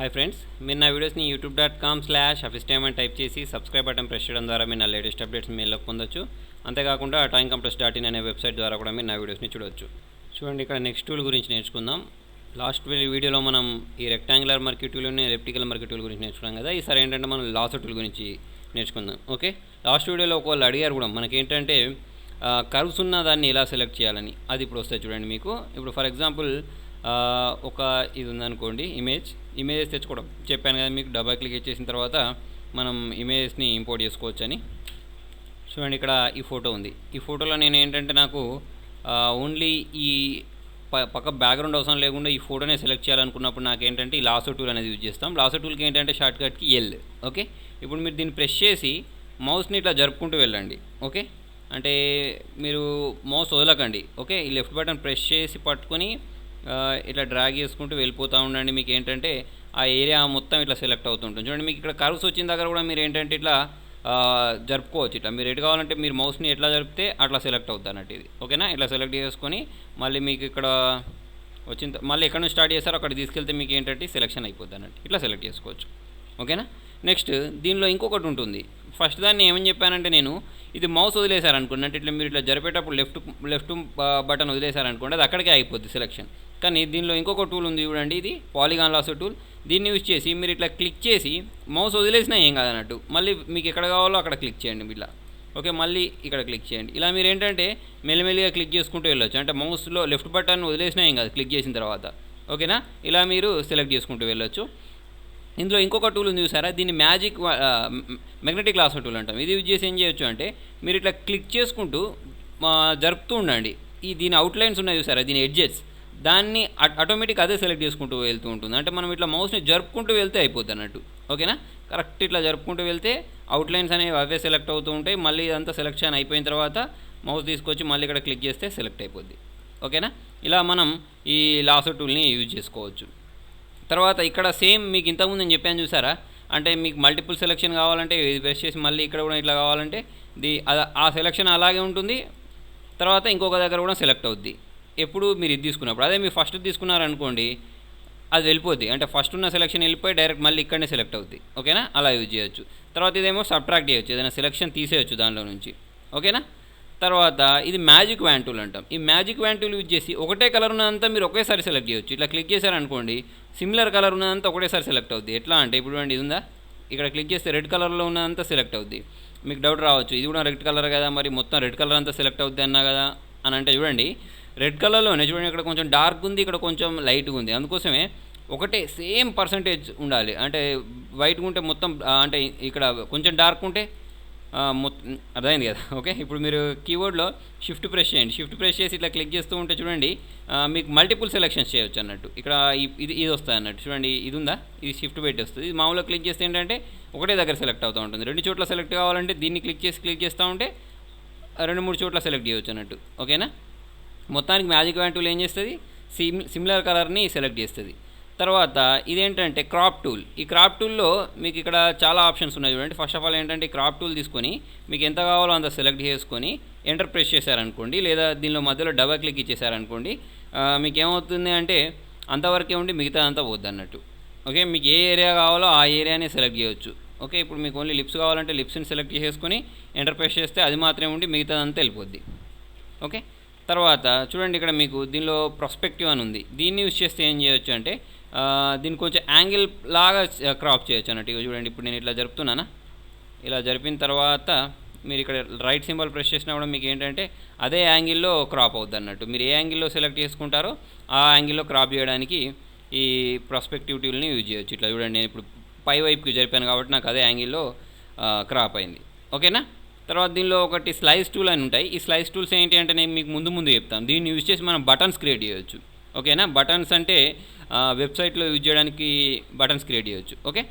Hi friends మీరు నా వీడియోస్ని యూట్యూబ్ డాట్ కామ్ స్లాష్ అఫిస్టైమ్ అని టైప్ చేసి సబ్స్క్రైబ్ బటన్ ప్రెస్ చేయడం ద్వారా మీరు నా లేటెస్ట్ అప్డేట్స్ మెయిల్లో పొందొచ్చు. అంతేకాకుండా టైం కంప్రెస్ డాట్ ఇన్ అనే వెబ్సైట్ ద్వారా కూడా మీరు నా వీడియోస్ని చూడొచ్చు. చూడండి ఇక్కడ నెక్స్ట్ టూల్ గురించి నేర్చుకుందాం. లాస్ట్ వీడియోలో మనం ఈ రెక్టాంగులర్ మర్క్యూ టూల్ని ఎలిప్టికల్ మర్క్యూ టూల్ గురించి నేర్చుకున్నాం కదా. ఈసారి ఏంటంటే మనం లాస్ట్ టూల్ గురించి నేర్చుకుందాం. ఓకే? లాస్ట్ వీడియోలో ఒకవేళ అడిగారు కూడా మనకేంటంటే కర్వ్స్ ఉన్న దాన్ని ఎలా సెలెక్ట్ చేయాలని. అది ఇప్పుడు వస్తాయి చూడండి మీకు. ఇప్పుడు ఫర్ ఎగ్జాంపుల్ ఒక ఇది ఉందనుకోండి ఇమేజ్ ఇమేజ్ తెచ్చుకోవడం. చెప్పాను కదా మీకు డబల్ క్లిక్ చేసిన తర్వాత మనం ఇమేజ్ని ఇంపోర్ట్ చేసుకోవచ్చు అని చూడండి ఇక్కడ ఈ ఫోటో ఉంది. ఈ ఫోటోలో నేను ఏంటంటే నాకు ఓన్లీ ఈ ప పక్క బ్యాక్గ్రౌండ్ అవసరం లేకుండా ఈ ఫోటోనే సెలెక్ట్ చేయాలనుకున్నప్పుడు నాకు ఏంటంటే ఈ లాసో టూల్ అనేది యూజ్ చేస్తాం. లాసో టూల్కి ఏంటంటే షార్ట్ కట్కి ఎల్ ఓకే ఇప్పుడు మీరు దీన్ని ప్రెస్ చేసి మౌస్ని ఇట్లా జరుపుకుంటూ వెళ్ళండి ఓకే అంటే మీరు మౌస్ వదలకండి ఓకే ఈ లెఫ్ట్ బటన్ ప్రెస్ చేసి పట్టుకొని ఇట్లా డ్రాగ్ చేసుకుంటూ వెళ్ళిపోతూ ఉండండి మీకు ఏంటంటే ఆ ఏరియా మొత్తం ఇట్లా సెలెక్ట్ అవుతుంటుంది. చూడండి మీకు ఇక్కడ కర్వ్స్ వచ్చిన దగ్గర కూడా మీరు ఏంటంటే ఇట్లా జరుపుకోవచ్చు ఇట్లా. మీరు ఎటు కావాలంటే మీరు మౌస్ని ఎట్లా జరిపితే అట్లా సెలెక్ట్ అవుతుంది అన్నట్టు ఇది. ఓకేనా? ఇట్లా సెలెక్ట్ చేసుకొని మళ్ళీ మీకు ఇక్కడ వచ్చిన మళ్ళీ ఎక్కడ నుంచి స్టార్ట్ చేస్తారో అక్కడ తీసుకెళ్తే మీకు ఏంటంటే సెలెక్షన్ అయిపోద్ది అన్నట్టు ఇట్లా సెలెక్ట్ చేసుకోవచ్చు. ఓకేనా? నెక్స్ట్ దీనిలో ఇంకొకటి ఉంటుంది. ఫస్ట్ దాన్ని ఏమని చెప్పానంటే నేను ఇది మౌస్ వదిలేశారనుకోండి. అంటే ఇట్లా మీరు ఇట్లా జరిపేటప్పుడు లెఫ్ట్ లెఫ్ట్ బటన్ వదిలేశారనుకోండి అది అక్కడికే అయిపోద్ది సెలెక్షన్ కానీ దీనిలో ఇంకొక టూల్ ఉంది చూడండి ఇది పాలిగాన్ లాస్ టూల్ దీన్ని యూజ్ చేసి మీరు ఇట్లా క్లిక్ చేసి మౌస్ వదిలేసినా ఏం కాదన్నట్టు. మళ్ళీ మీకు ఎక్కడ కావాలో అక్కడ క్లిక్ చేయండి ఇట్లా ఓకే మళ్ళీ ఇక్కడ క్లిక్ చేయండి. ఇలా మీరు ఏంటంటే మెల్లిమెల్లిగా క్లిక్ చేసుకుంటూ వెళ్ళొచ్చు. అంటే మౌస్లో లెఫ్ట్ బటన్ వదిలేసినా ఏం కాదు క్లిక్ చేసిన తర్వాత. ఓకేనా? ఇలా మీరు సెలెక్ట్ చేసుకుంటూ వెళ్ళొచ్చు. ఇందులో ఇంకొక టూల్ ఉంది చూసారా? దీన్ని మ్యాజిక్ మెగ్నెటిక్ లాస్ టూల్ అంటాం. ఇది యూజ్ చేసి ఏం చేయొచ్చు అంటే మీరు ఇట్లా క్లిక్ చేసుకుంటూ జరుపుతూ ఉండండి. ఈ దీని అవుట్లైన్స్ ఉన్నాయి చూసారా? దీని ఎడ్జెస్ దాన్ని ఆటోమేటిక్ అదే సెలెక్ట్ చేసుకుంటూ వెళ్తూ ఉంటుంది. అంటే మనం ఇట్లా మౌస్ని జరుపుకుంటూ వెళ్తే అయిపోద్ది అన్నట్టు. ఓకేనా? కరెక్ట్ ఇట్లా జరుపుకుంటూ వెళ్తే అవుట్లైన్స్ అనేవి అవే సెలెక్ట్ అవుతూ ఉంటాయి. మళ్ళీ ఇదంతా సెలెక్షన్ అయిపోయిన తర్వాత మౌస్ తీసుకొచ్చి మళ్ళీ ఇక్కడ క్లిక్ చేస్తే సెలెక్ట్ అయిపోద్ది. ఓకేనా? ఇలా మనం ఈ లాసో టూల్ని యూజ్ చేసుకోవచ్చు. తర్వాత ఇక్కడ సేమ్ మీకు ఇంతకుముందు నేను చెప్పాను చూసారా? అంటే మీకు మల్టిపుల్ సెలెక్షన్ కావాలంటే ఇది ప్రెస్ చేసి మళ్ళీ ఇక్కడ కూడా ఇట్లా కావాలంటే ది ఆ సెలెక్షన్ అలాగే ఉంటుంది. తర్వాత ఇంకొక దగ్గర కూడా సెలెక్ట్ అవుద్ది. ఎప్పుడు మీరు ఇది తీసుకున్నప్పుడు. అదే మీరు ఫస్ట్ తీసుకున్నారనుకోండి అది వెళ్ళిపోద్ది. అంటే ఫస్ట్ ఉన్న సెలెక్షన్ వెళ్ళిపోయి డైరెక్ట్ మళ్ళీ ఇక్కడనే సెలెక్ట్ అవుద్ది. ఓకేనా? అలా యూజ్ చేయొచ్చు. తర్వాత ఇదేమో సబ్ట్రాక్ట్ చేయొచ్చు. ఏదైనా సెలెక్షన్ తీసేయచ్చు దానిలో నుంచి. ఓకేనా? తర్వాత ఇది మ్యాజిక్ వ్యాన్ టూల్ అంటాం. ఈ మ్యాజిక్ వ్యాన్ టూల్ యూజ్ చేసి ఒకటే కలర్ ఉన్నదంతా మీరు ఒకేసారి సెలెక్ట్ చేయొచ్చు. ఇట్లా క్లిక్ చేశారనుకోండి సిమిలర్ కలర్ ఉన్నదంతా ఒకటేసారి సెలెక్ట్ అవుద్ది. ఎట్లా అంటే ఇప్పుడు చూడండి ఇది ఉందా? ఇక్కడ క్లిక్ చేస్తే రెడ్ కలర్లో ఉన్నదంతా సెలెక్ట్ అవుద్ది. మీకు డౌట్ రావచ్చు ఇది కూడా రెడ్ కలర్ కదా మరి మొత్తం రెడ్ కలర్ అంతా సెలెక్ట్ అవుద్ది అన్నా కదా అని అంటే చూడండి రెడ్ కలర్లోనే చూడండి ఇక్కడ కొంచెం డార్క్ ఉంది ఇక్కడ కొంచెం లైట్గా ఉంది. అందుకోసమే ఒకటే సేమ్ పర్సంటేజ్ ఉండాలి. అంటే వైట్గా ఉంటే మొత్తం అంటే ఇక్కడ కొంచెం డార్క్ ఉంటే అర్థమైంది కదా? ఓకే? ఇప్పుడు మీరు కీబోర్డ్లో షిఫ్ట్ ప్రెస్ చేయండి. షిఫ్ట్ ప్రెస్ చేసి ఇట్లా క్లిక్ చేస్తూ ఉంటే చూడండి మీకు మల్టిపుల్ సెలెక్షన్స్ చేయొచ్చు అన్నట్టు. ఇక్కడ ఇది ఇది వస్తుంది అన్నట్టు. చూడండి ఇది ఉందా? ఇది షిఫ్ట్ పెట్టి వస్తుంది. ఇది మామూలుగా క్లిక్ చేస్తే ఏంటంటే ఒకటే దగ్గర సెలెక్ట్ అవుతూ ఉంటుంది. రెండు చోట్ల సెలెక్ట్ కావాలంటే దీన్ని క్లిక్ చేసి క్లిక్ చేస్తూ ఉంటే రెండు మూడు చోట్ల సెలెక్ట్ చేయవచ్చు అన్నట్టు. ఓకేనా? మొత్తానికి మ్యాజిక్ వ్యాన్ ఏం చేస్తుంది? సిమ్ సిమిలర్ కలర్ని సెలెక్ట్ చేస్తుంది. తర్వాత ఇదేంటంటే క్రాప్ టూల్ ఈ క్రాప్ టూల్లో మీకు ఇక్కడ చాలా ఆప్షన్స్ ఉన్నాయి చూడండి. ఫస్ట్ ఆఫ్ ఆల్ ఏంటంటే క్రాప్ టూల్ తీసుకొని మీకు ఎంత కావాలో అంత సెలెక్ట్ చేసుకొని ఎంటర్ ప్రెస్ చేశారనుకోండి లేదా దీనిలో మధ్యలో డబల్ క్లిక్ ఇచ్చేసారనుకోండి మీకు ఏమవుతుంది అంటే అంతవరకే ఉండి మిగతా అంతా పోద్ది అన్నట్టు ఓకే మీకు ఏ ఏరియా కావాలో ఆ ఏరియానే సెలెక్ట్ చేయొచ్చు. ఓకే ఇప్పుడు మీకు ఓన్లీ లిప్స్ కావాలంటే లిప్స్ని సెలెక్ట్ చేసుకొని ఎంటర్ ప్రెస్ చేస్తే అది మాత్రమే ఉండి మిగతాదంతా వెళ్ళిపోద్ది. ఓకే తర్వాత చూడండి ఇక్కడ మీకు దీనిలో ప్రొస్పెక్టివ్ అని ఉంది. దీన్ని యూజ్ చేస్తే ఏం చేయొచ్చు అంటే దీన్ని కొంచెం యాంగిల్ లాగా క్రాప్ చేయొచ్చు అన్నట్టు ఇక చూడండి ఇప్పుడు నేను ఇట్లా జరుపుతున్నానా? ఇలా జరిపిన తర్వాత మీరు ఇక్కడ రైట్ సింబల్ ప్రెస్ చేసినా కూడా మీకు ఏంటంటే అదే యాంగిల్లో క్రాప్ అవుద్ది అన్నట్టు మీరు ఏ యాంగిల్లో సెలెక్ట్ చేసుకుంటారో ఆ యాంగిల్లో క్రాప్ చేయడానికి ఈ ప్రాస్పెక్టివ్ టూల్ని యూజ్ చేయొచ్చు. ఇట్లా చూడండి నేను ఇప్పుడు పై వైపుకి జరిపాను కాబట్టి నాకు అదే యాంగిల్లో క్రాప్ అయింది. ఓకేనా? తర్వాత దీనిలో ఒకటి స్లైస్ టూల్ అని ఉంటాయి. ఈ స్లైస్ టూల్స్ ఏంటి అంటే నేను మీకు ముందు ముందు చెప్తాను. దీన్ని యూజ్ చేసి మనం బటన్స్ క్రియేట్ చేయొచ్చు. ఓకేనా? బటన్స్ అంటే వెబ్సైట్లో యూజ్ చేయడానికి బటన్స్ క్రియేట్ చేయొచ్చు. ఓకే?